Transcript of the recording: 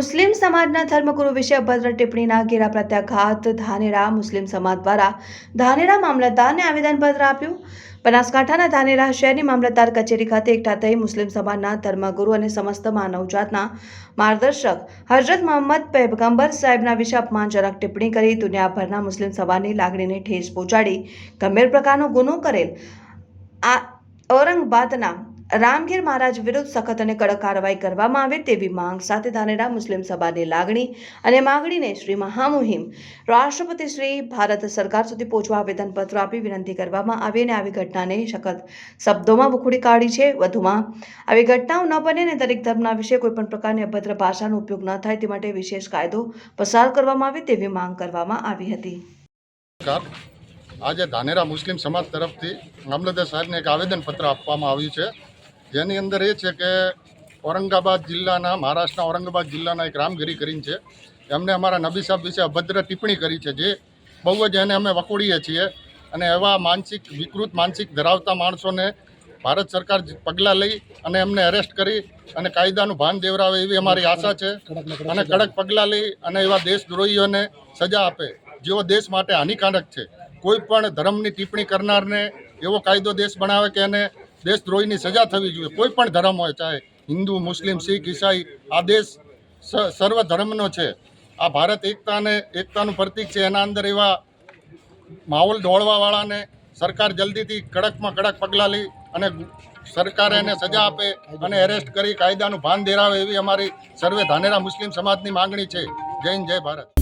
મુસ્લિમ સમાજના ધર્મગુરુ વિશે અભદ્ર ટિપ્પણીના ઘેરા પ્રત્યાઘાત ધાનેરા મુસ્લિમ સમાજ દ્વારા ધાનેરા મામલતદારને આવેદનપત્ર આપ્યું. બનાસકાંઠાના ધાનેરા શહેરની મામલતદાર કચેરી ખાતે એકઠા થઈ મુસ્લિમ સમાજના ધર્મગુરુ અને સમસ્ત માનવજાતના માર્ગદર્શક હજરત મોહમ્મદ પૈગંબર સાહેબના વિશે અપમાનજનક ટિપ્પણી કરી દુનિયાભરના મુસ્લિમ સમાજની લાગણીને ઠેસ પહોંચાડી ગંભીર પ્રકારનો ગુનો કરેલ. આ ઔરંગાબાદના રામગીર મહારાજ વિરુદ્ધ સખત અને કડક કાર્યવાહી કરવામાં આવે તેવી માંગ સાથે ધાનેરા મુસ્લિમ સભાની લાગણી અને માગણીને શ્રી મહામુહિમ રાષ્ટ્રપતિ શ્રી ભારત સરકાર સુધી પહોંચવા આવેદનપત્ર આપી વિનંતી કરવામાં આવી અને આવી ઘટનાને સખત શબ્દોમાં વખોડી કાઢી છે. વધુમાં, આવી ઘટનાઓ ન બને અને દરેક ધર્મના વિશે કોઈપણ પ્રકારની અભદ્ર ભાષાનો ઉપયોગ ન થાય તે માટે વિશેષ કાયદો પસાર કરવામાં આવે તેવી માંગ કરવામાં આવી હતી. આજે ધાનેરા મુસ્લિમ સમાજ તરફથી મામલતદાર સાહેબને એક આવેદનપત્ર આપવામાં આવ્યું છે. જેની અંદર એ છે કે ઔરંગાબાદ જિલ્લાના, મહારાષ્ટ્રના ઔરંગાબાદ જિલ્લાના એક રામગીરી કરીને છે. એમને અમારા નબી સાહેબ વિશે અભદ્ર ટિપ્પણી કરી છે જે બહુ જ એને અમે વખોડીએ છીએ અને એવા માનસિક, વિકૃત માનસિક ધરાવતા માણસોને ભારત સરકાર પગલાં લઈ અને એમને અરેસ્ટ કરી અને કાયદાનું ભાન દેવરાવે એવી અમારી આશા છે. અને કડક પગલાં લઈ અને એવા દેશદ્રોહીઓને સજા આપે, જેઓ દેશ માટે હાનિકારક છે. કોઈ પણ ધર્મની ટિપ્પણી કરનારને એવો કાયદો દેશ બનાવે કે એને દેશદ્રોહીની સજા થવી જોઈએ. કોઈ પણ ધર્મ હોય, ચાહે હિન્દુ, મુસ્લિમ, શીખ, ઈસાઈ, આ દેશ સર્વ ધર્મનો છે. આ ભારત એકતાને, એકતાનું પ્રતીક છે. એના અંદર એવા માહોલ દોડવાવાળાને સરકાર જલ્દીથી કડકમાં કડક પગલાં લઈ અને સરકારે એને સજા આપે અને એરેસ્ટ કરી કાયદાનું ભાન દેરાવે એવી અમારી સર્વે ધાનેરા મુસ્લિમ સમાજની માંગણી છે. હિન્દ, જય ભારત.